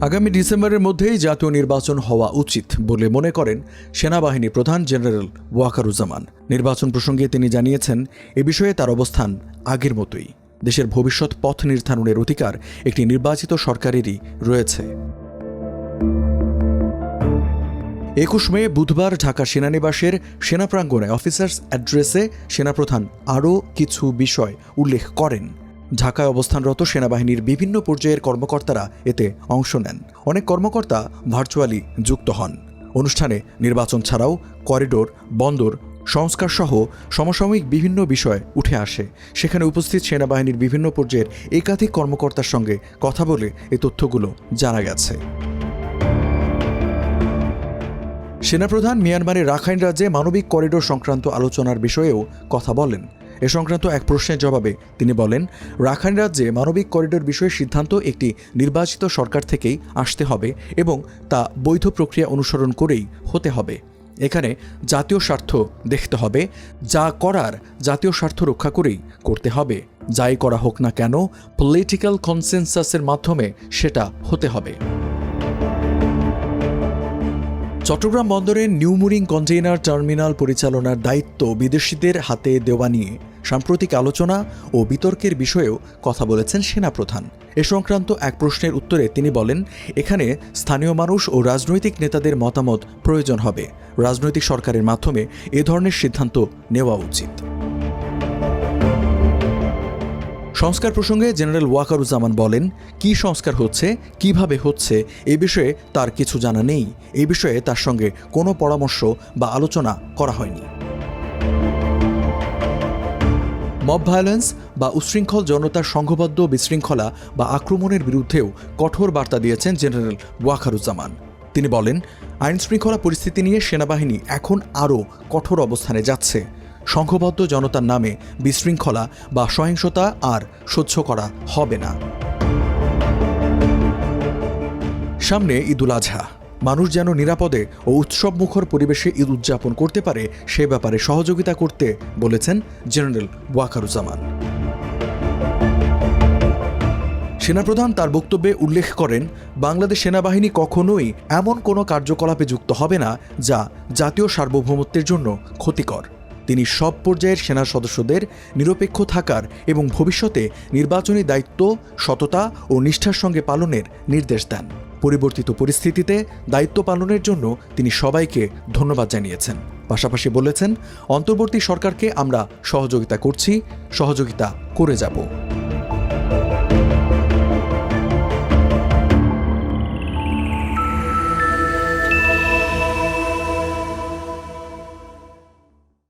আগামী ডিসেম্বরের মধ্যেই জাতীয় নির্বাচন হওয়া উচিত বলে মনে করেন সেনাবাহিনী প্রধান জেনারেল ওয়াকারুজ্জামান। নির্বাচন প্রসঙ্গে তিনি জানিয়েছেন, এ বিষয়ে তার অবস্থান আগের মতোই। দেশের ভবিষ্যৎ পথ নির্ধারণের অধিকার একটি নির্বাচিত সরকারেরই রয়েছে। একুশ মে, বুধবার ঢাকা সেনানিবাসের সেনা প্রাঙ্গণে অফিসার্স অ্যাড্রেসে সেনাপ্রধান আরও কিছু বিষয় উল্লেখ করেন। ঢাকায় অবস্থানরত সেনাবাহিনীর বিভিন্ন পর্যায়ের কর্মকর্তারা এতে অংশ নেন। অনেক কর্মকর্তা ভার্চুয়ালি যুক্ত হন। অনুষ্ঠানে নির্বাচন ছাড়াও করিডোর, বন্দর সংস্কার সহ সমসাময়িক বিভিন্ন বিষয় উঠে আসে। সেখানে উপস্থিত সেনাবাহিনীর বিভিন্ন পর্যায়ের একাধিক কর্মকর্তার সঙ্গে কথা বলে এই তথ্যগুলো জানা গেছে। সেনাপ্রধান মিয়ানমারের রাখাইন রাজ্যে মানবিক করিডোর সংক্রান্ত আলোচনার বিষয়েও কথা বলেন এ সংক্রান্ত এক প্রশ্নের জবাবে তিনি বলেন, রাখাইন রাজ্যে মানবিক করিডোর বিষয়ে সিদ্ধান্ত একটি নির্বাচিত সরকার থেকেই আসতে হবে এবং তা বৈধ প্রক্রিয়া অনুসরণ করেই হতে হবে। এখানে জাতীয় স্বার্থ দেখতে হবে, যা করার জাতীয় স্বার্থ রক্ষা করেই করতে হবে। যাই করা হোক না কেন পলিটিক্যাল কনসেনসাসের মাধ্যমে সেটা হতে হবে। চট্টগ্রাম বন্দরের নিউমুরিং কন্টেইনার টার্মিনাল পরিচালনার দায়িত্ব বিদেশিদের হাতে দেওয়া নিয়ে সাম্প্রতিক আলোচনা ও বিতর্কের বিষয়েও কথা বলেছেন সেনাপ্রধান। এ সংক্রান্ত এক প্রশ্নের উত্তরে তিনি বলেন, এখানে স্থানীয় মানুষ ও রাজনৈতিক নেতাদের মতামত প্রয়োজন হবে। রাজনৈতিক সরকারের মাধ্যমে এ ধরনের সিদ্ধান্ত নেওয়া উচিত। সংস্কার প্রসঙ্গে জেনারেল ওয়াকারুজ্জামান বলেন, কি সংস্কার হচ্ছে, কীভাবে হচ্ছে, এ বিষয়ে তার কিছু জানা নেই। এ বিষয়ে তার সঙ্গে কোনো পরামর্শ বা আলোচনা করা হয়নি। মব ভায়োলেন্স বা উশৃঙ্খল জনতার সংঘবদ্ধ বিশৃঙ্খলা বা আক্রমণের বিরুদ্ধেও কঠোর বার্তা দিয়েছেন জেনারেল ওয়াকারুজ্জামান। তিনি বলেন আইন শৃঙ্খলা পরিস্থিতি নিয়ে সেনাবাহিনী এখন আরও কঠোর অবস্থানে যাচ্ছে। সংঘবদ্ধ জনতার নামে বিশৃঙ্খলা বা সহিংসতা আর সহ্য করা হবে না। সামনে ঈদুল আজহা মানুষ যেন নিরাপদে ও উৎসবমুখর পরিবেশে ঈদ উদযাপন করতে পারে সে ব্যাপারে সহযোগিতা করতে বলেছেন জেনারেল ওয়াকারুজ্জামান। সেনাপ্রধান তার বক্তব্যে উল্লেখ করেন, বাংলাদেশ সেনাবাহিনী কখনোই এমন কোনো কার্যকলাপে যুক্ত হবে না যা জাতীয় সার্বভৌমত্বের জন্য ক্ষতিকর। তিনি সব পর্যায়ের সেনা সদস্যদের নিরপেক্ষ থাকার এবং ভবিষ্যতে নির্বাচনী দায়িত্ব, সততা ও নিষ্ঠার সঙ্গে পালনের নির্দেশ দেন। পরিবর্তিত পরিস্থিতিতে দায়িত্ব পালনের জন্য তিনি সবাইকে ধন্যবাদ জানিয়েছেন। পাশাপাশি বলেছেন, অন্তর্বর্তী সরকারকে আমরা সহযোগিতা করছি, সহযোগিতা করে যাব।